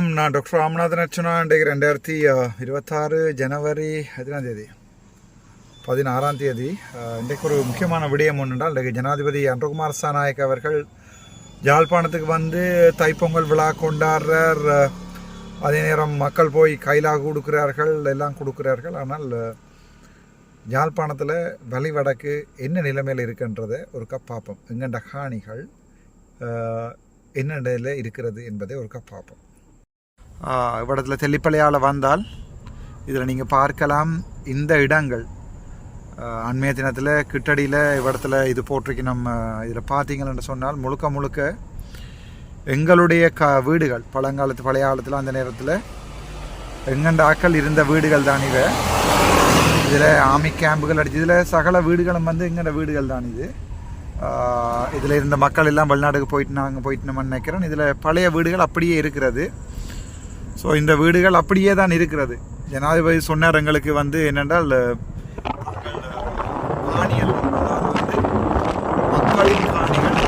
வணக்கம் நான் டாக்டர் ராமநாதன் அர்ச்சனா இன்றைக்கு ரெண்டாயிரத்தி இருபத்தாறு ஜனவரி பதினாம் தேதி பதினாறாம் தேதி இன்றைக்கு ஒரு முக்கியமான விடயம் ஒன்றுண்டால் இன்றைக்கு ஜனாதிபதி அன்றகுமார் சாநாயக் அவர்கள் யாழ்ப்பாணத்துக்கு வந்து தைப்பொங்கல் விழா கொண்டாடுறார் அதே நேரம் மக்கள் போய் கைலாக கொடுக்கிறார்கள் எல்லாம் கொடுக்குறார்கள் ஆனால் அஹ், யாழ்ப்பாணத்தில் வழி வடக்கு என்ன நிலைமையில் இருக்குன்றதை ஒரு கப் பார்ப்போம் எங்கண்ட காணிகள் என்ன நிலையில் இருக்கிறது என்பதை ஒரு கப் பார்ப்போம் இவ்விடத்துல தெல்லிப்பளையால் வந்தால் இதில் நீங்கள் பார்க்கலாம் இந்த இடங்கள். அண்மைய தினத்தில் கிட்டடியில் இவ்விடத்துல இது போட்டிருக்கு நம்ம இதில் பார்த்தீங்கன்னு சொன்னால் முழுக்க முழுக்க எங்களுடைய க வீடுகள் பழங்காலத்து பழைய காலத்தில் அந்த நேரத்தில் எங்கண்ட ஆக்கள் இருந்த வீடுகள் தான் இவை. இதில் ஆமி கேம்புகள் அடிச்சு இதில் சகல வீடுகளும் வந்து எங்கட வீடுகள் தான் இது. இதில் இருந்த மக்கள் எல்லாம் வெளிநாட்டுக்கு போயிட்டு நாங்கள் போயிட்டு நம்ம நினைக்கிறோம் இதில் பழைய வீடுகள் அப்படியே இருக்கிறது. ஸோ இந்த வீடுகள் அப்படியே தான் இருக்கிறது. ஜனாதிபதி சொன்னார் எங்களுக்கு வந்து என்னென்றால் காணிகள் மக்களின் காணிகள்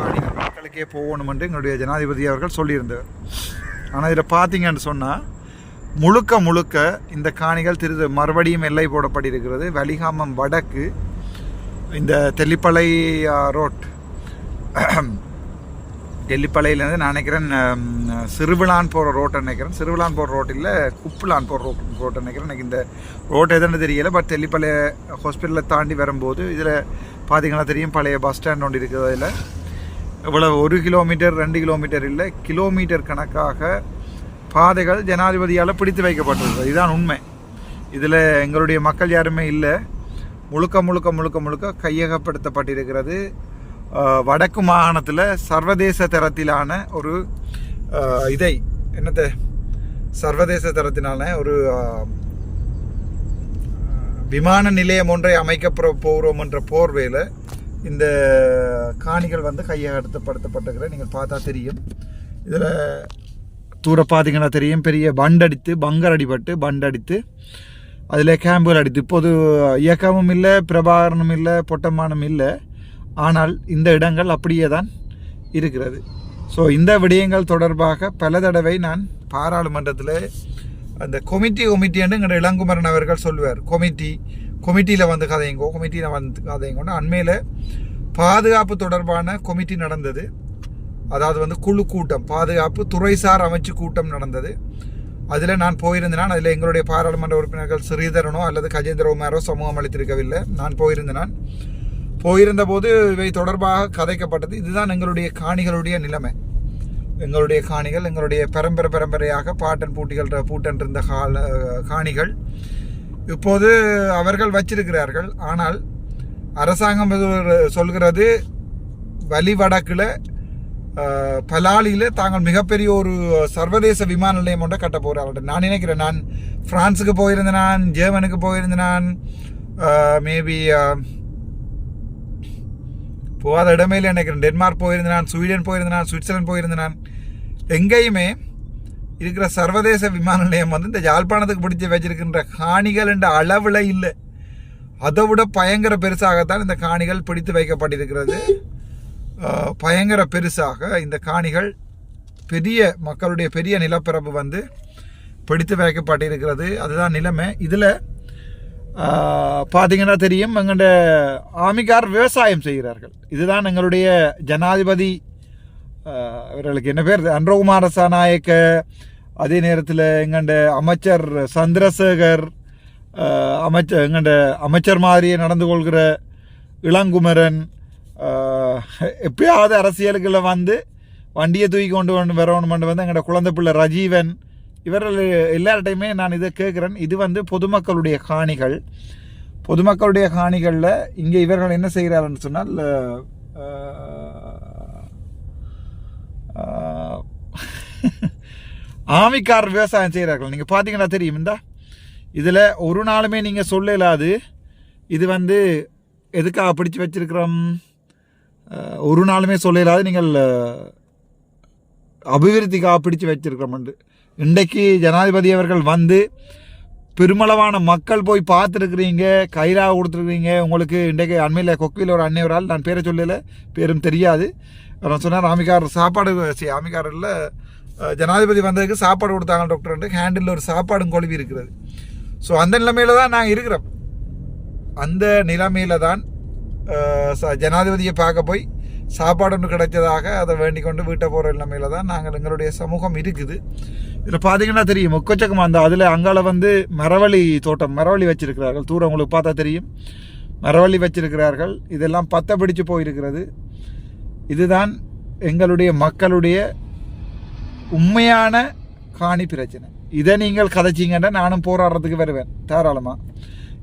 காணிகள் மக்களுக்கே போகணும் என்று எங்களுடைய ஜனாதிபதி அவர்கள் சொல்லியிருந்தார். ஆனால் இதில் பார்த்தீங்கன்னு சொன்னால் முழுக்க முழுக்க இந்த காணிகள் திரு மறுபடியும் எல்லை போடப்பட்டிருக்கிறது. வலிகாமம் வடக்கு இந்த தெல்லிப்பளை ரோட் டெல்லிப்பளையிலேருந்து நான் நினைக்கிறேன் சிறுவிழான் போகிற ரோட்டை நினைக்கிறேன். சிறுவிழான் போகிற ரோட்டில் குப்புலான் போகிற ரோட் ரோட்டை நினைக்கிறேன். எனக்கு இந்த ரோட் எதுன்னு தெரியல பட் தெல்லிப்பளைய ஹாஸ்பிட்டலை தாண்டி வரும்போது இதில் பார்த்தீங்கன்னா தெரியும் பழைய பஸ் ஸ்டாண்ட் ஒன்று இருக்குது அதில். இவ்வளோ ஒரு கிலோமீட்டர் ரெண்டு கிலோமீட்டர் இல்லை கிலோமீட்டர் கணக்காக பாதைகள் ஜனாதிபதியால் பிடித்து வைக்கப்பட்டிருக்கிறது இதுதான் உண்மை. இதில் எங்களுடைய மக்கள் யாருமே இல்லை. முழுக்க முழுக்க முழுக்க முழுக்க கையகப்படுத்தப்பட்டிருக்கிறது. வடக்கு மாகாணத்தில் சர்வதேச தரத்திலான ஒரு இதை என்னத்த சர்வதேச தரத்தினான ஒரு விமான நிலையம் ஒன்றை அமைக்கப்பட போகிறோம் என்ற போர்வையில் இந்த காணிகள் வந்து கையகப்படுத்தப்பட்டிருக்கிற நீங்கள் பார்த்தா தெரியும். இதில் தூர பார்த்தீங்கன்னா தெரியும். பெரிய பண்டடித்து பங்கர் அடிபட்டு பண்டடித்து அதில் கேம்புகள் அடித்து. இப்போது இயக்கமும் இல்லை பிரபாகரனும் இல்லை பொட்டமானும் இல்லை. ஆனால் இந்த இடங்கள் அப்படியே தான் இருக்கிறது. ஸோ இந்த விடயங்கள் தொடர்பாக பல தடவை நான் பாராளுமன்றத்தில் அந்த கொமிட்டி கொமிட்டின்னு எங்கள் இளங்குமரன் அவர்கள் சொல்லுவார். கொமிட்டி கொமிட்டியில் வந்து கதையுங்கோ கொமிட்டியில் வந்து கதையுங்கோன்னு அண்மையில் பாதுகாப்பு தொடர்பான கொமிட்டி நடந்தது. அதாவது வந்து குழு கூட்டம் பாதுகாப்பு துறைசார் அமைச்சு கூட்டம் நடந்தது. அதில் நான் போயிருந்தேன் அதில் எங்களுடைய பாராளுமன்ற உறுப்பினர்கள் ஸ்ரீதரனோ அல்லது கஜேந்திரகுமாரோ சமூகம் அளித்திருக்கவில்லை. நான் போயிருந்தேன் போயிருந்த போது இவை தொடர்பாக கதைக்கப்பட்டது. இதுதான் எங்களுடைய காணிகளுடைய நிலைமை. எங்களுடைய காணிகள் எங்களுடைய பரம்பரை பரம்பரையாக பாட்டன் பூட்டிகள் பூட்டன் இருந்த கால காணிகள். இப்போது அவர்கள் வச்சிருக்கிறார்கள். ஆனால் அரசாங்கம் சொல்கிறது வலி வடக்கில் பலாலியில் தாங்கள் மிகப்பெரிய ஒரு சர்வதேச விமான நிலையம் ஒன்றை கட்ட போகிறார்கள் நான் நினைக்கிறேன் நான் ஃப்ரான்ஸுக்கு போயிருந்தேன் நான் ஜெர்மனுக்கு போயிருந்தேன் நான் மேபி போகாத இடமே இல்லை நினைக்கிறேன். டென்மார்க் போயிருந்தான் ஸ்வீடன் போயிருந்தேன் சுவிட்சர்லாந்து போயிருந்தான். எங்கேயுமே இருக்கிற சர்வதேச விமான நிலையம் வந்து இந்த யாழ்ப்பாணத்துக்கு பிடிச்சி வச்சிருக்கின்ற காணிகள் என்ற அளவில் இல்லை. அதை விட பயங்கர பெருசாகத்தான் இந்த காணிகள் பிடித்து வைக்கப்பட்டிருக்கிறது. பயங்கர பெருசாக இந்த காணிகள் பெரிய மக்களுடைய பெரிய நிலப்பரப்பு வந்து பிடித்து வைக்கப்பட்டிருக்கிறது. அதுதான் நிலைமை. இதில் பார்த்தீங்கன்னா தெரியும் எங்கள்ட ஆமிக்கார் விவசாயம் செய்கிறார்கள். இதுதான் எங்களுடைய ஜனாதிபதி இவர்களுக்கு என்ன பேர்? அன்றகுமார சாநாயக்க அதே நேரத்தில் எங்கண்ட அமைச்சர் சந்திரசேகர் அமைச்சர் எங்கண்ட அமைச்சர் மாதிரியே நடந்து கொள்கிற இளங்குமரன் எப்பயாவது அரசியலுக்குள்ள வந்து வண்டியை தூக்கி கொண்டு வந்து வரணும் வந்து எங்களோட குழந்தை பிள்ளை ரஜீவன் இவர்கள் எல்லார்ட்டையுமே நான் இதை கேட்குறேன். இது வந்து பொதுமக்களுடைய காணிகள். பொதுமக்களுடைய காணிகளில் இங்கே இவர்கள் என்ன செய்கிறாருன்னு சொன்னால் ஆமிக்கார் விவசாயம் செய்கிறார்கள். நீங்கள் பார்த்தீங்கன்னா தெரியும். இந்த இதில் ஒரு நாளுமே நீங்கள் சொல்லலாது. இது வந்து எதுக்காக பிடிச்சு வச்சிருக்கிறோம்? ஒரு நாளுமே சொல்லலாது. நீங்கள் அபிவிருத்திக்காக பிடிச்சி வச்சிருக்கிறோம் இன்றைக்கு ஜனாதிபதி அவர்கள் வந்து பெருமளவான மக்கள் போய் பார்த்துருக்குறீங்க கைரா கொடுத்துருக்குறீங்க. உங்களுக்கு இன்றைக்கு அண்மையில் கொக்கியில் ஒரு அன்னை ஒரு ஆள் நான் பேரை சொல்லல பேரும் தெரியாது. நான் சொன்னார் ஆமிக்கார் சாப்பாடு சரி ஆமிக்காரில் ஜனாதிபதி வந்ததுக்கு சாப்பாடு கொடுத்தாங்க டாக்டர் ஹேண்டில் ஒரு சாப்பாடும் கொழுவி இருக்கிறது. ஸோ அந்த நிலைமையில் தான் நாங்கள் இருக்கிறோம். அந்த நிலைமையில் தான் ச- ஜனாதிபதியை பார்க்க போய் சாப்பாடு ஒன்று கிடைச்சதாக அதை வேண்டிக் கொண்டு வீட்டை போகிற நிலைமையில தான் நாங்கள் எங்களுடைய சமூகம் இருக்குது. இதில் பார்த்தீங்கன்னா தெரியும் முக்கச்சக்கமாக அந்த அதில் அங்கால வந்து மரவள்ளி தோட்டம் மரவள்ளி வச்சிருக்கிறார்கள். தூரம் உங்களுக்கு பார்த்தா தெரியும். மரவள்ளி வச்சிருக்கிறார்கள். இதெல்லாம் பத்த பிடிச்சு போயிருக்கிறது. இதுதான் எங்களுடைய மக்களுடைய உண்மையான காணி பிரச்சனை. இதை நீங்கள் கதைச்சிங்கன்னா நானும் போராடுறதுக்கு வருவேன் தாராளமாக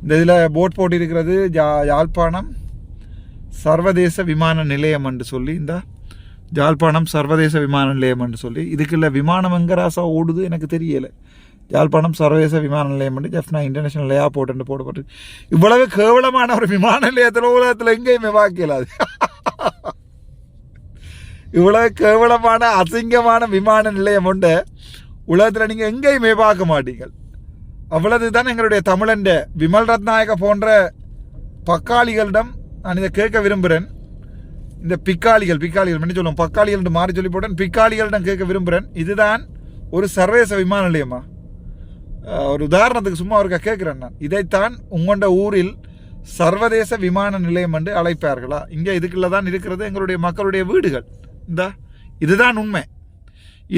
இந்த இதில் போட் போட்டிருக்கிறது ஜா யாழ்ப்பாணம் சர்வதேச விமான நிலையம் என்று சொல்லி இந்த ஜாழ்ப்பாணம் சர்வதேச விமான நிலையம் என்று சொல்லி இதுக்குள்ள விமானம் எங்கராசா ஓடுது எனக்கு தெரியலை. யாழ்ப்பாணம் சர்வதேச விமான நிலையம் என்று ஜெஃப்னா இன்டர்நேஷனல் ஏர்போர்ட் என்று போடப்பட்டு இவ்வளவு கேவலமான ஒரு விமான நிலையத்தில் உலகத்தில் எங்கேயுமே வாக்கியலாது இவ்வளவு கேவலமான அசிங்கமான விமான நிலையம் உண்டு. உலகத்தில் நீங்கள் எங்கேயுமே பார்க்க மாட்டீங்கள் அவ்வளவு தான் எங்களுடைய தமிழண்ட விமல் ரத்நாயக போன்ற பக்காளிகளிடம் நான் இதை கேட்க விரும்புகிறேன் இந்த பிக்காளிகள் பிக்காளிகள் என்ன சொல்லுவோம் பக்காளிகள் என்று மாறி சொல்லி போட்டேன். பிக்காளிகளிடம் கேட்க விரும்புகிறேன் இதுதான் ஒரு சர்வதேச விமான நிலையமா? ஒரு உதாரணத்துக்கு சும்மா அவருக்கா கேட்குறேன் நான். இதைத்தான் உங்கள்ட ஊரில் சர்வதேச விமான நிலையம் என்று அழைப்பார்களா? இங்கே இதுக்குள்ள தான் இருக்கிறது எங்களுடைய மக்களுடைய வீடுகள். இந்த இதுதான் உண்மை.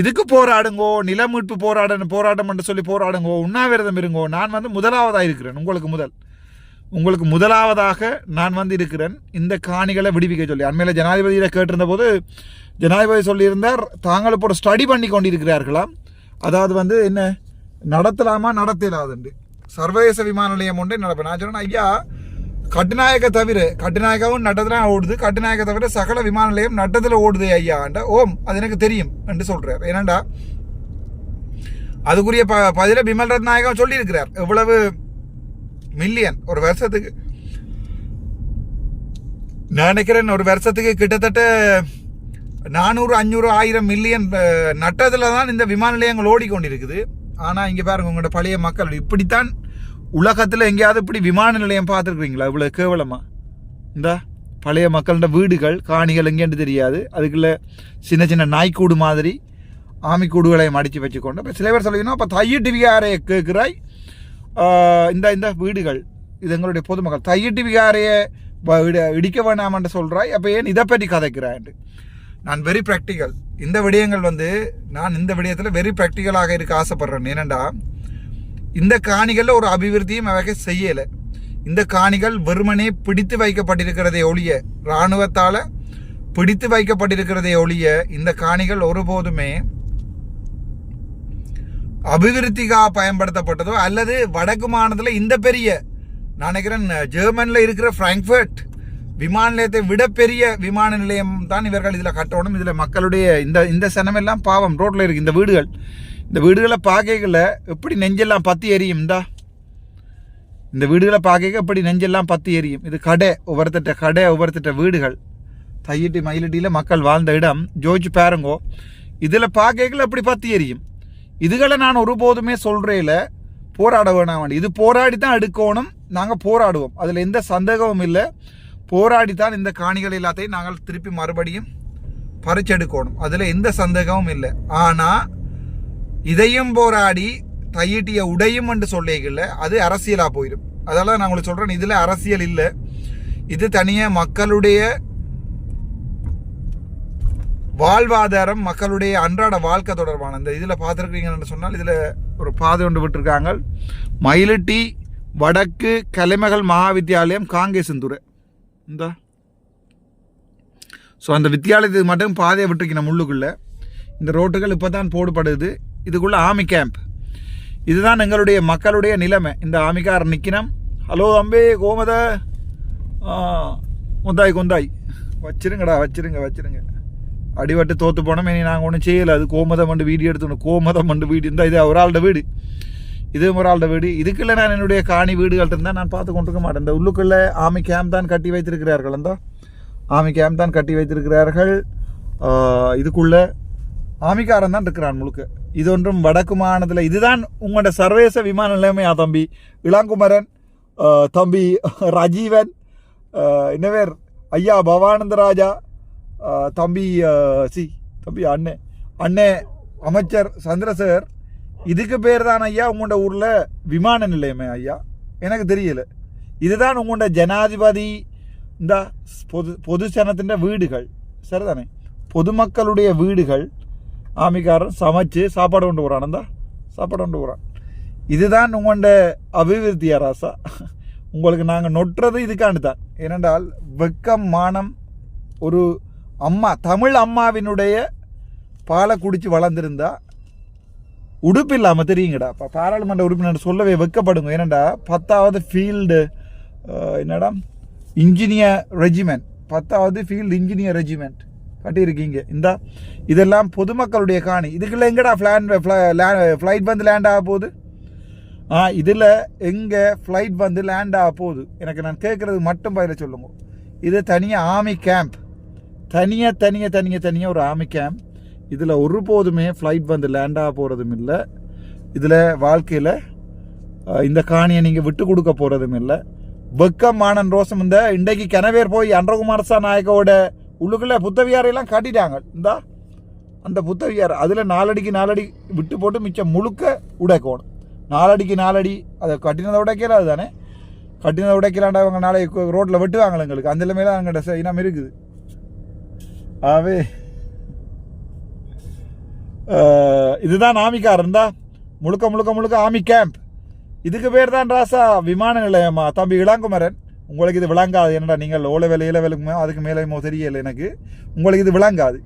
இதுக்கு போராடுங்கோ நில மீட்பு போராட போராட்டம் என்று சொல்லி போராடுங்கோ உண்ணாவிரதம் இருங்கோ நான் வந்து முதலாவதாக இருக்கிறேன் உங்களுக்கு முதல். உங்களுக்கு முதலாவதாக நான் வந்து இருக்கிறேன் இந்த காணிகளை விடுவிக்க சொல்லி. அண்மையில் ஜனாதிபதியில் கேட்டிருந்த போது ஜனாதிபதி சொல்லியிருந்தார் தாங்கள் இப்போ ஒரு ஸ்டடி பண்ணி கொண்டிருக்கிறார்களாம். அதாவது வந்து என்ன? நடத்தலாமா நடத்தலாதுண்டு. சர்வதேச விமான நிலையம் ஒன்று நடப்பேன் நான் சொன்னேன் ஐயா கட்டுநாயக்க தவிர கட்டுநாயக்காவும் நட்டத்தில் ஓடுது. கட்டுநாயக்க தவிர சகல விமான நிலையம் நட்டத்தில் ஓடுது ஐயாண்ட ஓம் அது எனக்கு தெரியும் என்று சொல்கிறார் ஏனண்டா அதுக்குரிய ப பதில பிமல் ரத்நாயகம் சொல்லியிருக்கிறார். எவ்வளவு மில்லியன் ஒரு வருஷத்துக்கு. நான் நினைக்கிறேன் ஒரு வருஷத்துக்கு கிட்டத்தட்ட நானூறு அஞ்சூறு ஆயிரம் மில்லியன் நட்டத்தில் தான் இந்த விமான நிலையங்கள் ஓடிக்கொண்டிருக்குது. ஆனால் இங்கே பாருங்க உங்களோட பழைய மக்கள் இப்படித்தான் உலகத்தில் எங்கேயாவது இப்படி விமான நிலையம் பார்த்துருக்குறீங்களா? இவ்வளோ கேவலமாக இந்த பழைய மக்கள்கிட்ட வீடுகள் காணிகள் எங்கேன்னு தெரியாது. அதுக்குள்ள சின்ன சின்ன நாய்க்கூடு மாதிரி ஆமிக்கூடுகளை மடித்து வச்சுக்கொண்டு இப்போ சில பேர் சொல்லிக்கணும் அப்போ தையிட்டு விகாரையை கேட்குறாய் இந்த இந்த வீடுகள் இது எங்களுடைய பொதுமக்கள் தையிட்டு விகாரையை வ- இட- இடிக்க சொல்கிறாய் அப்போ ஏன் இதை பற்றி கதைக்கிறாய் நான் வெரி ப்ராக்டிக்கல் இந்த விடயங்கள் வந்து நான் இந்த விடயத்தில் வெரி ப்ராக்டிக்கலாக இருக்க ஆசைப்படுறேன் ஏனெண்டா இந்த காணிகளில் ஒரு அபிவிருத்தியும் அவைக செய்யலை இந்த காணிகள் வெறுமனே பிடித்து வைக்கப்பட்டிருக்கிறதே ஒழிய இராணுவத்தால் பிடித்து வைக்கப்பட்டிருக்கிறதே ஒழிய இந்த காணிகள் ஒருபோதுமே அபிவிருத்திக்காக பயன்படுத்தப்பட்டதோ அல்லது வடக்கு மாநிலத்தில் இந்த பெரிய நான் நினைக்கிறேன் ஜெர்மனில் இருக்கிற ஃப்ராங்க்ஃபர்ட் விமான நிலையத்தை விட பெரிய விமான நிலையம் தான் இவர்கள் இதில் கட்டணும். இதில் மக்களுடைய இந்த இந்த சனமெல்லாம் பாவம். ரோட்டில் இருக்குது இந்த வீடுகள். இந்த வீடுகளை பார்க்கல எப்படி நெஞ்செல்லாம் பத்தி எரியும்? இந்தா. இந்த வீடுகளை பார்க்க எப்படி நெஞ்செல்லாம் பத்தி எரியும்? இது கடை ஒவ்வொருத்தட்ட கடை ஒவ்வொருத்தட்ட வீடுகள். தையிட்டி மயிலட்டியில் மக்கள் வாழ்ந்த இடம். ஜோஜ் பாருங்கோ. இதில் பார்க்கல அப்படி பத்து எரியும்? இதுகளை நான் ஒருபோதுமே சொல்கிறேல போராட வேணாம் இது போராடி தான் எடுக்கணும் நாங்கள் போராடுவோம். அதில் எந்த சந்தேகமும் இல்லை. போராடி தான் இந்த காணிகள் எல்லாத்தையும் நாங்கள் திருப்பி மறுபடியும் பறிச்செடுக்கணும் அதில் எந்த சந்தேகமும் இல்லை. ஆனால் இதையும் போராடி தையிட்டிய உடையும் என்று சொல்லிக்கல அது அரசியலாக போயிடும். அதெல்லாம் நான் உங்களுக்கு சொல்கிறேன் இதில் அரசியல் இல்லை. இது தனியாக மக்களுடைய வாழ்வாதாரம் மக்களுடைய அன்றாட வாழ்க்கை தொடர்பான இந்த இதில் பார்த்துருக்கீங்கன்னு சொன்னால் இதில் ஒரு பாதை ஒன்று விட்டுருக்காங்க. மயிலட்டி வடக்கு கலைமகள் மகாவித்யாலயம் காங்கேசந்துறை இந்த. ஸோ அந்த வித்தியாலயத்துக்கு மட்டும் பாதையை விட்டுருக்கீங்க முள்ளுக்குள்ளே இந்த ரோட்டுகள் இப்போ தான் போடுபடுது. இதுக்குள்ளே ஆமி கேம்ப் இதுதான் எங்களுடைய மக்களுடைய நிலைமை. இந்த ஆமிக்கார் நிற்கினம் ஹலோ அம்பே கோமத. ஆ, கொந்தாய் கொந்தாய். வச்சிருங்கடா வச்சிருங்க வச்சிருங்க. அடிபட்டு தோற்று போனோம். இனி நாங்கள் ஒன்றும் செய்யலை. அது கோமதம் மண்டு வீடு எடுத்துக்கணும் கோமதம் மண்டு வீடு இருந்தால் இது ஒரு ஆளோட வீடு. இது ஒரு ஆளோட வீடு. இதுக்குள்ள நான் என்னுடைய காணி வீடுகள் இருந்தால் நான் பார்த்து கொண்டிருக்க மாட்டேன். இந்த உள்ளுக்குள்ளே ஆமி கேம்ப் தான் கட்டி வைத்திருக்கிறார்கள். அந்த ஆமி கேம்ப் தான் கட்டி வைத்திருக்கிறார்கள். இதுக்குள்ளே இதுக்குள்ள ஆமிக்காரன் தான் இருக்கிறான் முழுக்க. இது ஒன்றும் வடக்கு மாநிலத்தில் இதுதான் உங்களோட சர்வதேச விமான நிலையமையா தம்பி? இளங்குமரன் தம்பி ரஜீவன் என்ன பேர்? ஐயா பவானந்த ராஜா தம்பி சி தம்பி அண்ணே. அண்ணே அமைச்சர் சந்திரசேகர் இதுக்கு பேர் தான் ஐயா உங்களோட ஊரில் விமான நிலையமே ஐயா. எனக்கு தெரியல. இதுதான் உங்களோட ஜனாதிபதி இந்த பொது பொதுசனத்தின் வீடுகள். சரிதானே? பொதுமக்களுடைய வீடுகள். ஆமிக்காரன் சமைச்சு சாப்பாடு கொண்டு போகிறான் சாப்பாடு கொண்டு போகிறான் இதுதான் உங்களோட அபிவிருத்தியா ராசா? உங்களுக்கு நாங்கள் நொட்டுறது இதுக்காண்டு தான். ஏனென்றால் வெக்கம் மானம் ஒரு அம்மா தமிழ் அம்மாவினுடைய பாலை குடித்து வளர்ந்துருந்தா உடுப்பு இல்லாமல் தெரியுங்கடா. இப்போ பாராளுமன்ற உறுப்பினர் சொல்லவே வெக்கப்படுங்க. ஏனண்டா பத்தாவது ஃபீல்டு என்னடா? இன்ஜினியர் ரெஜிமெண்ட் பத்தாவது ஃபீல்டு இன்ஜினியர் ரெஜிமெண்ட் கட்டியிருக்கீங்க. இந்த இதெல்லாம் பொதுமக்களுடைய காணி. இதுக்குள்ள எங்கடா ஃப்ளான் ஃப்ளைட் வந்து லேண்ட் ஆக போகுது? ஆ இதில் எங்கே ஃப்ளைட் வந்து லேண்ட் ஆக போகுது? எனக்கு நான் கேட்குறது மட்டும் பதில சொல்லுங்க. இது தனியாக ஆர்மி கேம்ப் தனியாக தனியாக தனியாக தனியாக ஒரு ஆர்மி கேம்ப் இதில் ஒருபோதுமே ஃப்ளைட் வந்து லேண்டாக போகிறதும் இல்லை. இதில் வாழ்க்கையில் இந்த காணியை நீங்கள் விட்டு கொடுக்க போகிறதும் இல்லை. வெக்கம் மானன் ரோசம் இந்த இன்றைக்கு கிணவேர் போய் அன்றகுமாரசா நாயக்கோட உள்ளுக்குள்ளே புத்தவியாரையெல்லாம் காட்டிட்டாங்க. இந்தா அந்த புத்தவியார் அதில் நாலடிக்கு நாலடி விட்டு போட்டு மிச்சம் முழுக்க உடைக்கணும். நாலடிக்கு நாலடி அதை கட்டினதை உடைக்கல அதுதானே? கட்டினதை உடைக்கலாண்டா அவங்க நாளைக்கு ரோட்டில் வெட்டுவாங்களே எங்களுக்கு. அந்த நிலைமையில எங்கள்கிட்ட இனம் இருக்குது. ஆவே. இதுதான் ஆமிக்கா இருந்தா முழுக்க முழுக்க முழுக்க ஆமி கேம்ப். இதுக்கு பேர் தான் ராசா விமான நிலையமா? தம்பி இளங்குமரன் உங்களுக்கு இது விளங்காது. என்னடா நீங்கள் ஓலை வேலை இல வேலைக்குமோ அதுக்கு மேலேயுமோ தெரியல எனக்கு. உங்களுக்கு இது விளங்காது.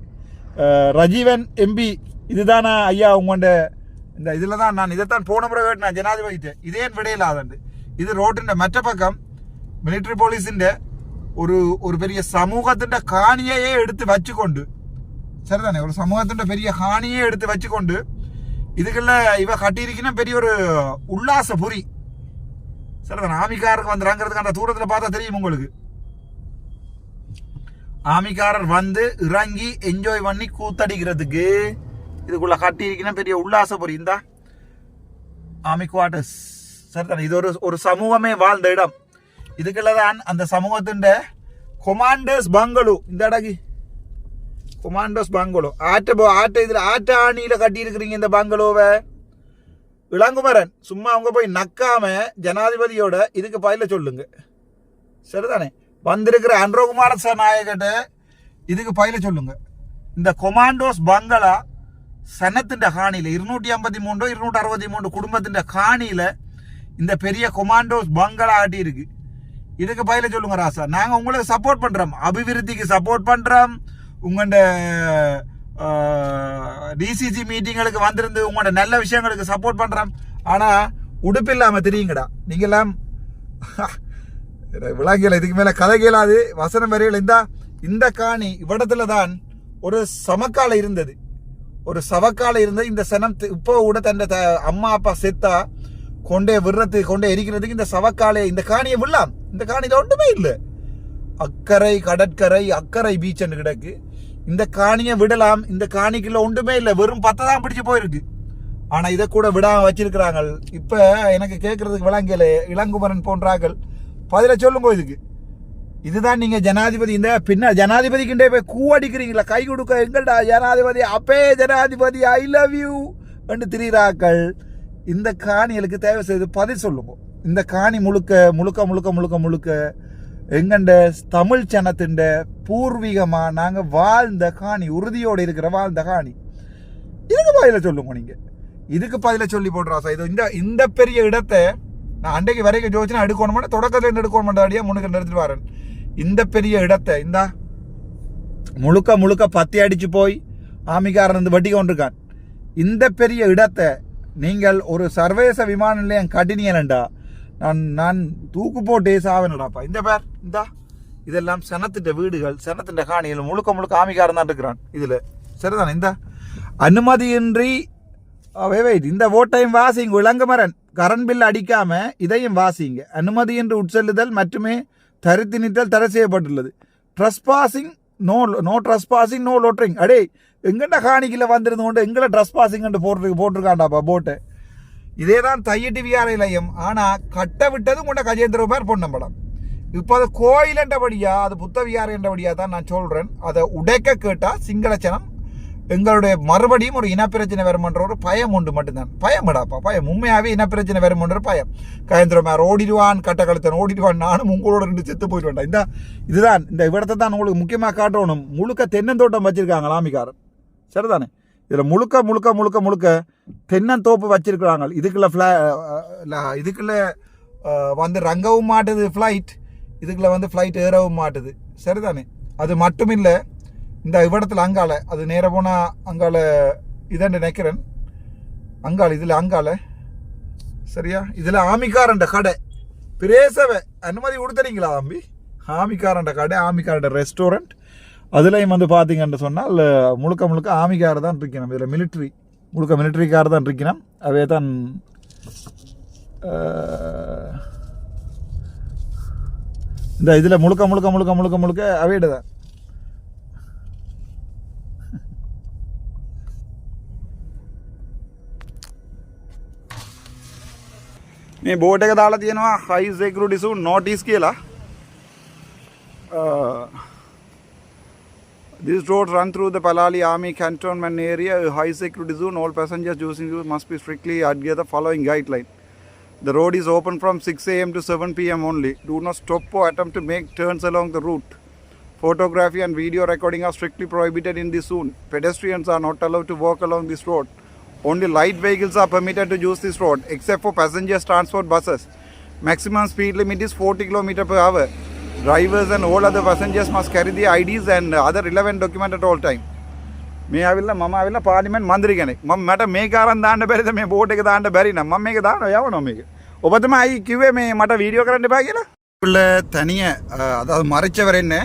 ரஜீவன் எம்பி இதுதானா ஐயா உங்கள்ட? இந்த இதில் தான் நான் இதைத்தான் போன முறை நான் ஜனாதிபதிட்டு இதே விடையிலாதண்டு இது ரோட்டின் மற்ற பக்கம் மிலிட்டரி போலீஸிൻ്റെ ഒരു ഒരു പെരിയ സമൂഹത്തിന്റെ കാണിയയെ എടുത്ത് വച്ചുകൊണ്ട് சரிதானே ஒரு சமூகத்தின் பெரிய ஹானியை எடுத்து வச்சுக்கொண்டு இதுக்குள்ள இவ கட்டியிருக்கின பெரிய ஒரு உல்லாச புரி சரிதானே ஆமிக்காரருக்கு வந்து இறங்குறதுக்கு அந்த தூரத்தில் பார்த்தா தெரியும் உங்களுக்கு ஆமிக்காரர் வந்து இறங்கி என்ஜாய் பண்ணி கூத்தடிக்கிறதுக்கு இதுக்குள்ள கட்டியிருக்கின பெரிய உல்லாச புரி இந்தா ஆமி குவார்டர்ஸ் சரிதானே இது ஒரு ஒரு சமூகமே வாழ்ந்த இடம் இதுக்குள்ளதான் அந்த சமூகத்தின் கொமாண்டர்ஸ் பங்களு இந்த இடக்கு கொமாண்டோஸ் பங்களோ ஆட்ட போ ஆட்ட இதில் ஆட்ட ஆணியில் கட்டியிருக்கிறீங்க இந்த பங்களோவை இளங்குமரன் சும்மா அவங்க போய் நக்காம ஜனாதிபதியோட இதுக்கு பதில சொல்லுங்க. சரிதானே? வந்திருக்கிற அன்ரோகுமார சார் நாயகிட்ட இதுக்கு பதில சொல்லுங்க. இந்த கொமாண்டோஸ் பங்களா சனத்தின் காணியில் இருநூற்றி ஐம்பத்தி மூன்றோ இருநூற்றி அறுபத்தி மூன்று குடும்பத்தின் காணியில் இந்த பெரிய கொமாண்டோஸ் பங்களா ஆட்டி இருக்குது இதுக்கு பயில சொல்லுங்க ராசா. நாங்கள் உங்களுக்கு சப்போர்ட் பண்ணுறோம் அபிவிருத்திக்கு சப்போர்ட் பண்ணுறோம் உங்களோட டிசிசி மீட்டிங்களுக்கு வந்திருந்து உங்களோட நல்ல விஷயங்களுக்கு சப்போர்ட் பண்ணுறோம் ஆனால் உடுப்பு இல்லாமல் தெரியுங்கடா. நீங்களாம் விளங்கியல இதுக்கு மேலே கதை கேளாது. வசனம் வரையில் இருந்தால் இந்த காணி இவ்விடத்துல தான் ஒரு சமக்காலை இருந்தது. ஒரு சவக்காலை இருந்தது. இந்த சனம் இப்போ கூட தன் த- அம்மா அப்பா செத்தா கொண்டே விடுறது கொண்டே எரிக்கிறதுக்கு இந்த சவக்காலையை இந்த காணியை விடலாம். இந்த காணியில் ஒன்றுமே இல்லை. அக்கறை கடற்கரை அக்கறை பீச் கிடக்கு. இந்த காணியை விடலாம். இந்த காணிக்குள்ள ஒன்றுமே இல்லை. வெறும் பத்தை தான் பிடிச்சு போயிருக்கு. ஆனால் இதை கூட விடாம வச்சிருக்கிறாங்க இப்போ எனக்கு கேட்கறதுக்கு விளங்கல இளங்குமரன் போன்றார்கள் பதில சொல்லுங்க இதுக்கு. இதுதான் நீங்க ஜனாதிபதி இந்த பின்ன ஜனாதிபதிக்குண்டே போய் கூவடிக்கிறீங்களா கை கொடுக்க எங்கள்டா? ஜனாதிபதி அப்பே ஜனாதிபதி ஐ லவ் யூ என்று திரிகிறாக்கள் இந்த காணிகளுக்கு தேவை செய்து பதில் சொல்லுங்க. இந்த காணி முழுக்க முழுக்க முழுக்க முழுக்க முழுக்க எங்கண்ட தமிழ் சனத்தின் பூர்வீகமாக நாங்கள் வாழ்ந்த காணி உறுதியோடு இருக்கிற வாழ்ந்த காணி. இதுக்கு பதில சொல்லுங்க நீங்கள் இதுக்கு பதில சொல்லி போடுறா சார். இது இந்த இந்த பெரிய இடத்தை நான் அன்றைக்கு வரைக்கும் ஜோதிச்சுனா எடுக்கணும் மாட்டேன் இருந்து எடுக்கணும் மாட்டாடியா முன்னுக்கு எடுத்துட்டு வரேன். இந்த பெரிய இடத்தை இந்தா முழுக்க முழுக்க பத்தி அடிச்சு போய் ஆமிக்காரன் இருந்து வட்டி கொண்டிருக்கான். இந்த பெரிய இடத்தை நீங்கள் ஒரு சர்வதேச விமான நிலையம் கட்டினீங்கடா நான் நான் தூக்கு போட்டே சாவனடாப்பா. இந்த பேர் இந்தா. இதெல்லாம் சனத்திட்ட வீடுகள் சனத்திட்ட காணிகள் முழுக்க முழுக்க ஆமிகாரம் தான் இருக்கிறான். இதில். சரிதானே இந்த. அனுமதியின்றி வெயிட் இந்த ஓட்டையும் வாசிங்க இளங்குமரன் கரண்ட் பில் அடிக்காம இதையும் வாசிங்க. அனுமதியின்றி உட்செல்லுதல் மட்டுமே தரித்து நிற்றல் தடை செய்யப்பட்டுள்ளது. Trespassing no no trespassing no loitering அடே எங்கண்ட காணிக்கில் வந்திருந்து கொண்டு எங்களை ட்ரெஸ் பாசிங்கன்ட்டு போட்டு போட்டிருக்காண்டாப்பா போட்டு. இதே தான் தையட்டி விகார நிலையம் ஆனால் கட்ட விட்டது கொண்ட கஜேந்திர பேர் பொன்னம்பலம். இப்போ அது கோயிலன்றபடியா அது புத்த விகாரம் தான் நான் சொல்கிறேன் அதை உடைக்க கேட்டால் சிங்களச்சனம் எங்களுடைய மறுபடியும் ஒரு இனப்பிரச்சனை வருமன்ற ஒரு பயம் உண்டு மட்டும்தான். பயமடாப்பா பயம். உண்மையாகவே இனப்பிரச்சனை வருமன்ற பயம். கயந்திரமார் ஓடிடுவான் கட்ட கழுத்தன் ஓடிடுவான் நானும் உங்களோட ரெண்டு செத்து போயிட்டு வேண்டாம் இந்த இதுதான் இந்த இடத்தை தான் உங்களுக்கு முக்கியமாக காட்டணும். முழுக்க தென்னந்தோட்டம் வச்சிருக்காங்க லாமிக்காரன் சரிதானே? இதில் முழுக்க முழுக்க முழுக்க முழுக்க தென்னந்தோப்பு வச்சிருக்கிறாங்க. இதுக்குள்ள ஃப்ளா இதுக்குள்ள வந்து ரங்கவும் மாட்டுது ஃப்ளைட் இதுக்குள்ள வந்து ஃப்ளைட் ஏறவும் மாட்டுது. சரிதானே? அது மட்டும் இல்லை இந்த இவ்விடத்தில் அங்கால அது நேர போனால் அங்கால இதான் நினைக்கிறேன். அங்கால இதில் அங்கால சரியா? இதில் ஆமிக்காரண்ட கடை. பிரேசவை அனுமதி கொடுத்துறீங்களா தம்பி? ஆமிக்காரண்ட கடை ஆமிக்காரண்ட ரெஸ்டாரண்ட் அதுலேயும் வந்து பார்த்தீங்கன்னு சொன்னால் முழுக்க முழுக்க ஆமிக்கார் தான் இருக்கணும் இதில் மிலிட்ரி முழுக்க மிலிட்ரிக்கார் தான் இருக்கணும் அவே தான் அஹ், இந்த இதில் முழுக்க முழுக்க முழுக்க முழுக்க முழுக்க அவையிட தான் මේ බෝඩ් එක දාලා තියෙනවා හයි සෙක්යුරිටි සූන් නෝටිස් කියලා Uh, This road run through the Palali Army cantonment area, a high security zone. All passengers using it must be strictly adhere to the following guideline. The road is open from 6 a.m. to 7 p.m. only. Do not stop or attempt to make turns along the route. Photography and video recording are strictly prohibited in this zone. Pedestrians are not allowed to walk along this road. Only light vehicles are permitted to use this road, except for passengers transport buses. Maximum speed limit is 40 km per hour. Drivers and all other passengers must carry the IDs and other relevant document at all time. මේ ඇවිල්ලා මම ඇවිල්ලා පාර්ලිමේන්තු මන්ත්‍රී කෙනෙක්. මම මට මේක අරන් දාන්න බැරිද මේ බෝඩ් එක දාන්න බැරි නම් මම මේක දානවා යවනවා මේක. ඔබ තමයි කිව්වේ මේ මට வீடியோ කරන්න එපා කියලා. உள்ள தனிய அஹ், அதாவது மறைச்சவர் என்ன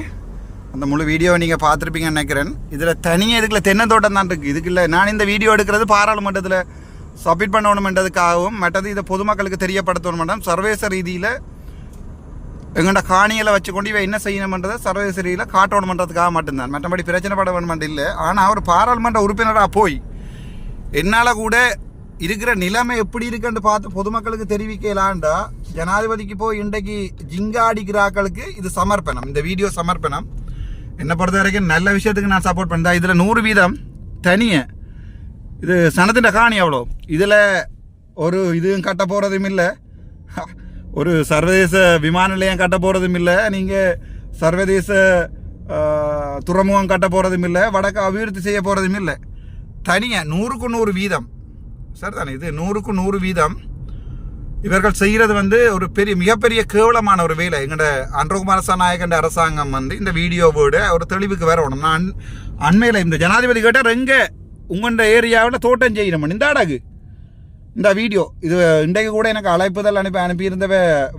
அந்த முழு வீடியோவை நீங்கள் பார்த்துருப்பீங்கன்னு நினைக்கிறேன் இதில் தனியாக இதுக்குள்ள தென்னந்தோட்டம் தான் இருக்குது இதுக்குள்ள நான் இந்த வீடியோ எடுக்கிறது பாராளுமன்றத்தில் சப்மிட் பண்ணணுமென்றதுக்காகவும் மற்றது இதை பொதுமக்களுக்கு தெரியப்படுத்தணும் சர்வதேச ரீதியில் எங்கள்ட காணிகளை வச்சுக்கொண்டு இவன் என்ன செய்யணுமன்றதை சர்வதேச ரீதியில் காட்டணுமன்றதுக்காக மட்டும்தான். மற்றபடி பிரச்சனை பட வேணுமென்று இல்லை. ஆனால் அவர் பாராளுமன்ற உறுப்பினராக போய் என்னால் கூட இருக்கிற நிலைமை எப்படி இருக்குன்னு பார்த்து பொதுமக்களுக்கு தெரிவிக்கலான்டா ஜனாதிபதிக்கு போய் இன்றைக்கு ஜிங்கா அடிக்கிறாக்களுக்கு இது சமர்ப்பணம். இந்த வீடியோ சமர்ப்பணம். என்னை பொறுத்த வரைக்கும் நல்ல விஷயத்துக்கு நான் சப்போர்ட் பண்ணேன் இதில் நூறு வீதம் தனிய இது சனத்தின் காணி அவ்வளோ. இதில் ஒரு இதுவும் கட்ட போகிறதும் இல்லை. ஒரு சர்வதேச விமான நிலையம் கட்ட போகிறதும் இல்லை. நீங்கள் சர்வதேச துறைமுகம் கட்ட போகிறதும் இல்லை. வடக்கு அபிவிருத்தி செய்ய போகிறதும் இல்லை. தனியாக நூறுக்கு நூறு வீதம். சரிதானே? இது நூறுக்கு நூறு வீதம். இவர்கள் செய்கிறது வந்து ஒரு பெரிய மிகப்பெரிய கேவலமான ஒரு வேலை. எங்கட அன்றகுமார சநாயகண்ட அரசாங்கம் வந்து இந்த வீடியோவோட ஒரு தெளிவுக்கு வரணும் நான் அண்மையில் இந்த ஜனாதிபதி கேட்டால் எங்கே உங்களோட ஏரியாவில் தோட்டம் செய்யணும் இந்த அடகு இந்த வீடியோ இது இன்றைக்கு கூட எனக்கு அழைப்புதல் அனுப்பி அனுப்பியிருந்தவ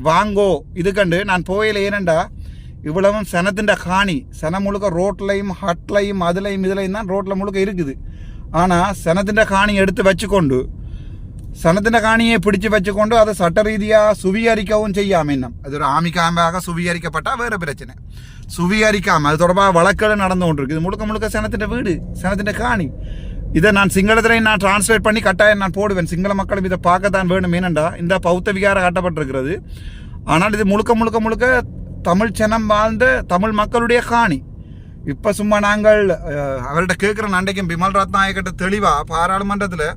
வாங்கோ இது கண்டு நான் போயில ஏனண்டா இவ்வளவும் சனத்தின் காணி சனம் முழுக்க ரோட்லையும் ஹட்லையும் அதுலையும் இதுலையும் தான் ரோட்டில் முழுக்க இருக்குது. ஆனால் சனத்தின் காணி எடுத்து வச்சுக்கொண்டு சனத்தின் காணியை பிடிச்சு வச்சுக்கொண்டு அதை சட்ட ரீதியாக சுவீகரிக்கவும் செய்யாமல் இன்னும். அது ஒரு ஆமிக்காமாக சுவீகரிக்கப்பட்டால் வேறு பிரச்சனை. சுவீகரிக்காமல் அது தொடர்பாக வழக்குகள் நடந்து கொண்டிருக்கு. இது முழுக்க முழுக்க சனத்தின் வீடு சனத்தின் காணி. இதை நான் சிங்களத்திலையும் நான் டிரான்ஸ்லேட் பண்ணி கட்டாயம் நான் போடுவேன். சிங்கள மக்களும் இதை பார்க்கத்தான் வேணும். ஏனண்டா இந்த பௌத்த விகாரம் காட்டப்பட்டிருக்கிறது. ஆனால் இது முழுக்க முழுக்க முழுக்க தமிழ் சனம் வாழ்ந்த தமிழ் மக்களுடைய காணி. இப்போ சும்மா நாங்கள் அவர்கிட்ட கேட்குற அன்றைக்கும் பிமல் ரத்நாயக்கிட்ட தெளிவாக பாராளுமன்றத்தில்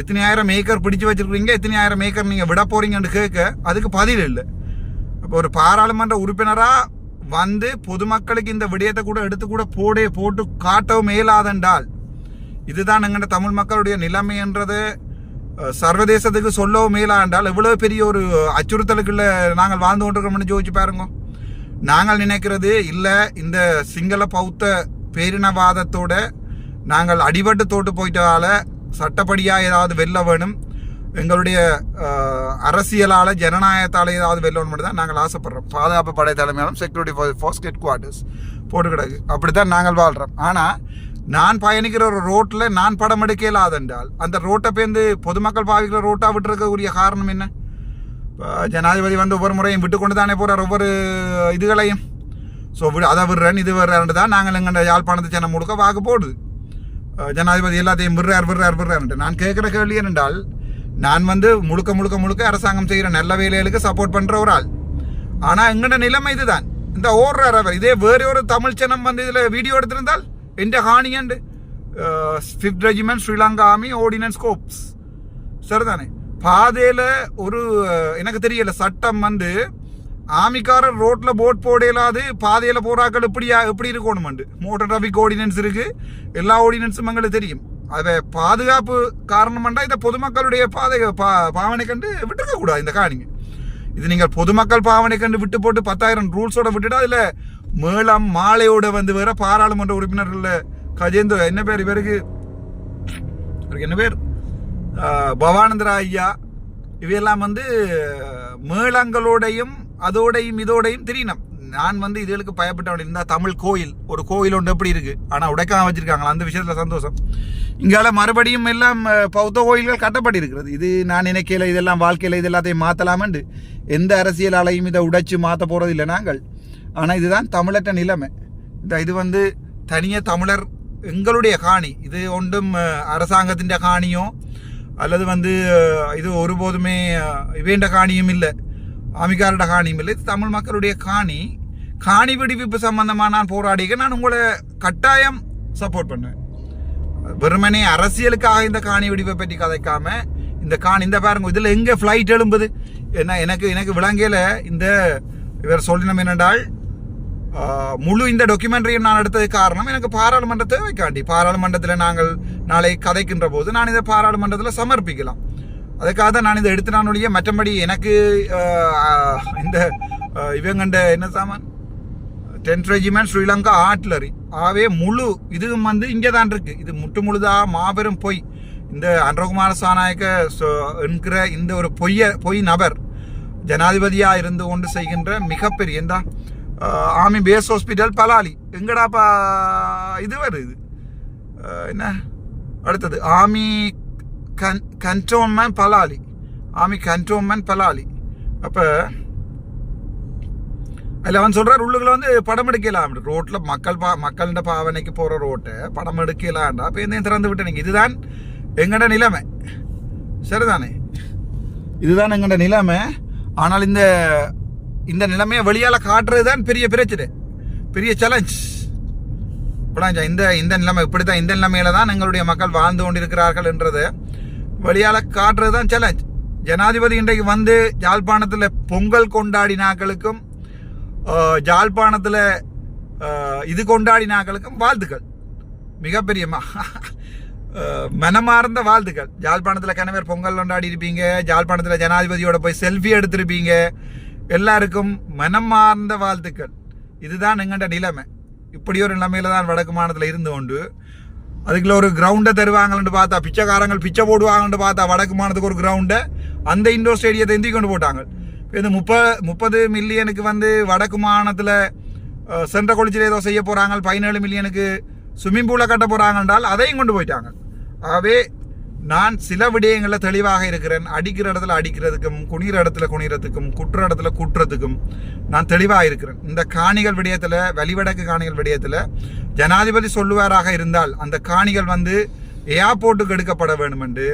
எத்தனை ஆயிரம் ஏக்கர் பிடிச்சு வச்சுருக்கிறீங்க எத்தனை ஆயிரம் ஏக்கர் நீங்கள் விட போகிறீங்கன்னு கேட்க அதுக்கு பதில் இல்லை. அப்போ ஒரு பாராளுமன்ற உறுப்பினராக வந்து பொதுமக்களுக்கு இந்த விடயத்தை கூட எடுத்து கூட போடே போட்டு காட்டவும் மேலாதென்றால் இதுதான் எங்கள்ட தமிழ் மக்களுடைய நிலைமைன்றது சர்வதேசத்துக்கு சொல்லவும் மேலாண்டால் எவ்வளோ பெரிய ஒரு அச்சுறுத்தலுக்குள்ள நாங்கள் வாழ்ந்து கொண்டிருக்கிறோம்னு யோசிச்சு பாருங்க. நாங்கள் நினைக்கிறது இல்லை இந்த சிங்கள பௌத்த பேரினவாதத்தோட நாங்கள் அடிபட்டு தோட்டு போயிட்டால சட்டப்படியாக ஏதாவது வெல்ல வேணும். எங்களுடைய அரசியலால் ஜனநாயகத்தால் ஏதாவது வெல்லணும் மட்டும் தான் நாங்கள் ஆசைப்படுறோம். பாதுகாப்பு படை தலைமையிலும் செக்யூரிட்டி ஃபோர்ஸ் ஹெட் குவார்ட்டர்ஸ் போட்டு கிடக்கு அப்படித்தான் நாங்கள் வாழ்கிறோம் ஆனால் நான் பயணிக்கிற ஒரு ரோட்டில் நான் படம் எடுக்க இல்லாதென்றால் அந்த ரோட்டை பேர்ந்து பொதுமக்கள் பாவிக்கிற ரோட்டாக விட்டுருக்கக்கூடிய காரணம் என்ன? இப்போ ஜனாதிபதி வந்து ஒவ்வொரு முறையும் விட்டு கொண்டு தானே போகிறார் ஒவ்வொரு இதுகளையும். ஸோ அதை விடுறேன் இது விடுறேன் தான் நாங்கள் எங்கள் யாழ்ப்பாணத்து சேனம் முழுக்க வாக்கு போடுது. ஜனாதிபதி எல்லாத்தையும் விடுறார் விடுறார் விடுறாருன்ட்டு. நான் கேட்குற கேள்வி என்றால் நான் வந்து முழுக்க முழுக்க முழுக்க அரசாங்கம் செய்கிற நல்ல வேலைகளுக்கு சப்போர்ட் பண்ணுற ஒரு ஆள். ஆனால் எங்கட நிலைமை இதுதான். இந்த ஓடுறார் அவர். இதே வேறு ஒரு தமிழ் சேனம் வந்து இதில் வீடியோ எடுத்திருந்தால் എൻ്റെ ഹാണിയുണ്ട്. Fifth regiment Sri Lanka army ordnance corps சரிதானே பாதையில் ஒரு எனக்கு தெரியல சட்டம் வந்து ஆமிக்காரர் ரோட்டில் போட் போட இல்லாது பாதையில் போறாக்கள் இப்படியா எப்படி இருக்கணுமெண்டு மோட்டர் டிராஃபிக் ஆர்டினன்ஸ் இருக்கு எல்லா ஆர்டினன்ஸும் எங்களுக்கு தெரியும் அதை பாதுகாப்பு காரணம்டா இந்த பொதுமக்களுடைய பாதை பா பாவனை கண்டு விட்டுருக்க கூடாது இந்த காணிங்க இது நீங்கள் பொதுமக்கள் பாவனை கண்டு விட்டு போட்டு பத்தாயிரம் ரூல்ஸோட விட்டுட்டு அதில் மேளம் மாலையோட வந்து வேற பாராளுமன்ற உறுப்பினர்கள் கஜேந்திர என்ன பேர் இவருக்கு? என்ன பேர்? பவானந்தரா ஐயா. இவையெல்லாம் வந்து மேளங்களோடையும் அதோடையும் இதோடையும் தெரியணும் நான் வந்து இதுகளுக்கு பயப்பட்டவன் இருந்தால் தமிழ் கோயில் ஒரு கோயில் ஒன்று எப்படி இருக்கு? ஆனால் உடைக்காம வச்சிருக்காங்களா? அந்த விஷயத்தில் சந்தோஷம். இங்கால மறுபடியும் எல்லாம் பௌத்த கோயில்கள் கட்டப்பட்டு இருக்கிறது இது நான் நினைக்கல இதெல்லாம் வாழ்க்கையில் இது எல்லாத்தையும் மாத்தலாமண்டு எந்த அரசியலாலையும் இதை உடைச்சு மாற்ற போகிறது இல்லை நாங்கள். ஆனால் இதுதான் தமிழற்ற நிலைமை. இந்த இது வந்து தனியாக தமிழர் எங்களுடைய காணி. இது ஒன்றும் அரசாங்கத்தின் காணியோ அல்லது வந்து இது ஒருபோதுமே இவேண்ட காணியும் இல்லை. ஆமிகாரோட காணியும் இல்லை. இது தமிழ் மக்களுடைய காணி. காணி விடுவிப்பு சம்பந்தமாக நான் போராடிக்க நான் உங்களை கட்டாயம் சப்போர்ட் பண்ணுவேன். வெறுமனே அரசியலுக்காக இந்த காணி வெடிப்பை பற்றி கதைக்காம இந்த காணி இந்த பாருங்க இதில் எங்கே ஃப்ளைட் எழும்புது? என்ன எனக்கு எனக்கு விளங்கையில் இந்த இவர் சொல்லினோம் என்னென்றால் முழு இந்த டாக்குமெண்ட்ரியும் நான் எடுத்தது காரணம் எனக்கு பாராளுமன்றத்தை வைக்காண்டி. பாராளுமன்றத்தில் நாங்கள் நாளை கதைக்கின்ற போது நான் இதை பாராளுமன்றத்தில் சமர்ப்பிக்கலாம். அதுக்காக தான் நான் இதை எடுத்து நான் மற்றபடி எனக்கு இந்த இவங்கண்ட என்ன சாமான்? டென்த் ரெஜிமெண்ட் ஸ்ரீலங்கா ஆர்ட்லரி ஆகவே முழு இதுவும் வந்து இங்கே தான் இருக்குது இது முட்டு முழுதாக மாபெரும் பொய். இந்த அன்றகுமார சாநாயக்க என்கிற இந்த ஒரு பொய்ய பொய் நபர் ஜனாதிபதியாக இருந்து கொண்டு செய்கின்ற மிகப்பெரிய இந்த ஆர்மி பேஸ் ஹாஸ்பிட்டல் பலாலி எங்கடாப்பா இது வருது என்ன அடுத்தது ஆர்மி கன் cantonment Palali army cantonment Palali அப்போ அதில் அவன் சொல்கிறார் உள்ளுக்குள்ள வந்து படம் எடுக்கலாம் ரோட்டில் மக்கள் பா மக்கள்கிட்ட பாவனைக்கு போகிற ரோட்டை படம் எடுக்கலான்டா அப்போ எந்த திறந்து விட்டு நீங்கள் இதுதான் எங்கட நிலைமை சரிதானே இதுதான் எங்கட நிலைமை ஆனால் இந்த இந்த நிலைமையை வெளியால் காட்டுறது தான் பெரிய பிரச்சனை. பெரிய சேலஞ்ச் இப்படாஞ்சா இந்த இந்த நிலைமை இப்படி தான் இந்த நிலைமையில தான் எங்களுடைய மக்கள் வாழ்ந்து கொண்டிருக்கிறார்கள் என்றது வெளியால் காட்டுறது தான் சேலஞ்ச் ஜனாதிபதி இன்றைக்கு வந்து யாழ்ப்பாணத்தில் பொங்கல் கொண்டாடினாக்களுக்கும் ஆஹ், யாழ்ப்பாணத்தில் இது கொண்டாடினாக்களுக்கும் வாழ்த்துக்கள். மிகப்பெரிய ம- மனமார்ந்த வாழ்த்துக்கள். யாழ்ப்பாணத்தில் கணவர் பொங்கல் கொண்டாடி இருப்பீங்க யாழ்ப்பாணத்தில் ஜனாதிபதியோட போய் செல்ஃபி எடுத்திருப்பீங்க எல்லாருக்கும் மனமார்ந்த வாழ்த்துக்கள். இதுதான் எங்கள்ட நிலைமை. இப்படி ஒரு நிலைமையில தான் வடக்கு மாநிலத்தில் இருந்து கொண்டு அதுக்குள்ள ஒரு கிரவுண்டை தருவாங்கன்னு பார்த்தா பிச்சைக்காரங்கள் பிச்சை போடுவாங்கன்னு பார்த்தா வடக்கு மாநிலத்துக்கு ஒரு கிரவுண்டை அந்த இண்டோர் ஸ்டேடியத்தை எந்தி கொண்டு போட்டாங்க. இப்போ இந்த முப்ப முப்பது மில்லியனுக்கு வந்து வடக்கு மாநிலத்தில் சென்ற கொளிச்சில் ஏதோ செய்ய போகிறாங்க பதினேழு மில்லியனுக்கு ஸ்விம்மிங் பூலை கட்ட போகிறாங்க என்றால் அதையும் கொண்டு போயிட்டாங்க. ஆகவே நான் சில விடயங்களில் தெளிவாக இருக்கிறேன். அடிக்கிற இடத்துல அடிக்கிறதுக்கும் குனிகிற இடத்துல குனிகிறதுக்கும் குற்ற இடத்துல குற்றத்துக்கும் நான் தெளிவாக இருக்கிறேன். இந்த காணிகள் விடயத்தில் வழிவடக்கு காணிகள் விடயத்தில் ஜனாதிபதி சொல்லுவாராக இருந்தால் அந்த காணிகள் வந்து ஏர்போர்ட்டுக்கு எடுக்கப்பட வேண்டும் என்று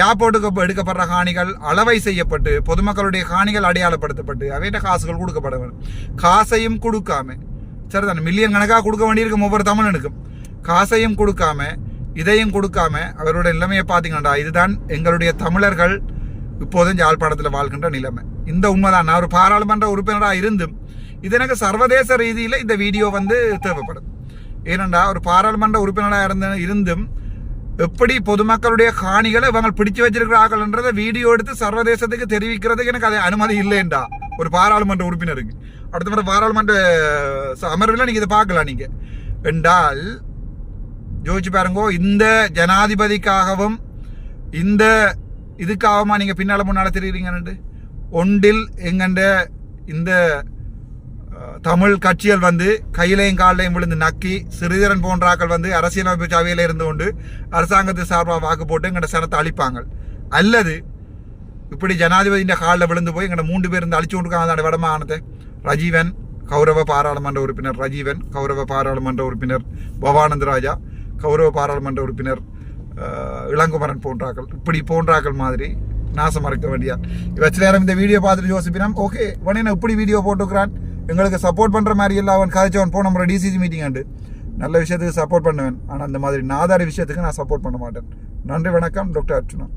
ஏர்போர்ட்டுக்கு எடுக்கப்படுற காணிகள் அளவை செய்யப்பட்டு பொதுமக்களுடைய காணிகள் அடையாளப்படுத்தப்பட்டு அவையிட்ட காசுகள் கொடுக்கப்பட வேண்டும் காசையும் கொடுக்காம சரிதான்? மில்லியன் கணக்காக கொடுக்க வேண்டியிருக்கும் ஒவ்வொரு தமிழனுக்கும். காசையும் கொடுக்காம இதையும் கொடுக்காம அவரோட நிலைமையை பார்த்தீங்கன்னா இதுதான் எங்களுடைய தமிழர்கள் இப்போதும் யாழ்ப்பாணத்தில் வாழ்கின்ற நிலைமை. இந்த உண்மைதான். நான் ஒரு பாராளுமன்ற உறுப்பினராக இருந்தும் இது எனக்கு சர்வதேச ரீதியில் இந்த வீடியோ வந்து தேவைப்படும். ஏனென்றா ஒரு பாராளுமன்ற உறுப்பினராக இருந்த இருந்தும் எப்படி பொதுமக்களுடைய காணிகளை இவங்க பிடிச்சு வச்சிருக்கிறார்கள்ன்றதை வீடியோ எடுத்து சர்வதேசத்துக்கு தெரிவிக்கிறதுக்கு எனக்கு அது அனுமதி இல்லைண்டா ஒரு பாராளுமன்ற உறுப்பினருக்கு. அடுத்த முறை பாராளுமன்ற ச- அமர்வில் நீங்கள் இதை பார்க்கலாம் நீங்கள் என்றால் யோசிச்சு பாருங்கோ இந்த ஜனாதிபதிக்காகவும் இந்த இதுக்காகமா நீங்கள் பின்னால முன்னால தெரியுறீங்கன்னு ஒன்றில் எங்கண்ட இந்த தமிழ் கட்சிகள் வந்து கையிலையும் காலையும் விழுந்து நக்கி சிறிதரன் போன்றாக்கள் வந்து அரசியலமைப்பு சபையில் இருந்து கொண்டு அரசாங்கத்து சார்பாக வாக்கு போட்டு எங்கள்ட சனத்தை அழிப்பாங்க அல்லது இப்படி ஜனாதிபதியின் காலில் விழுந்து போய் எங்கள்ட மூன்று பேர் இருந்து அழிச்சு கொண்டிருக்காங்க அந்த வடமாகாணத்தை. ரஜீவன் கௌரவ பாராளுமன்ற உறுப்பினர் ரஜீவன் கௌரவ பாராளுமன்ற உறுப்பினர் பவானந்த ராஜா கௌரவ பாராளுமன்ற உறுப்பினர் இளங்குமரன் போன்றாக்கள். இப்படி போன்றாக்கள் மாதிரி நாசம் மறக்க வேண்டியார் இவ நேரம் இந்த வீடியோ பார்த்துட்டு யோசிப்பினான் ஓகே உடனே நான் இப்படி வீடியோ போட்டுக்கிறான்? எங்களுக்கு சப்போர்ட் பண்ணுற மாதிரி எல்லாம் அவன் கதைச்சவன் போன முறை டிசிசி மீட்டிங் ஆண்டு. நல்ல விஷயத்துக்கு சப்போர்ட் பண்ணுவேன். ஆனால் அந்த மாதிரி நாதாரி விஷயத்துக்கு நான் சப்போர்ட் பண்ண மாட்டேன். நன்றி வணக்கம் டாக்டர் அர்ச்சுனா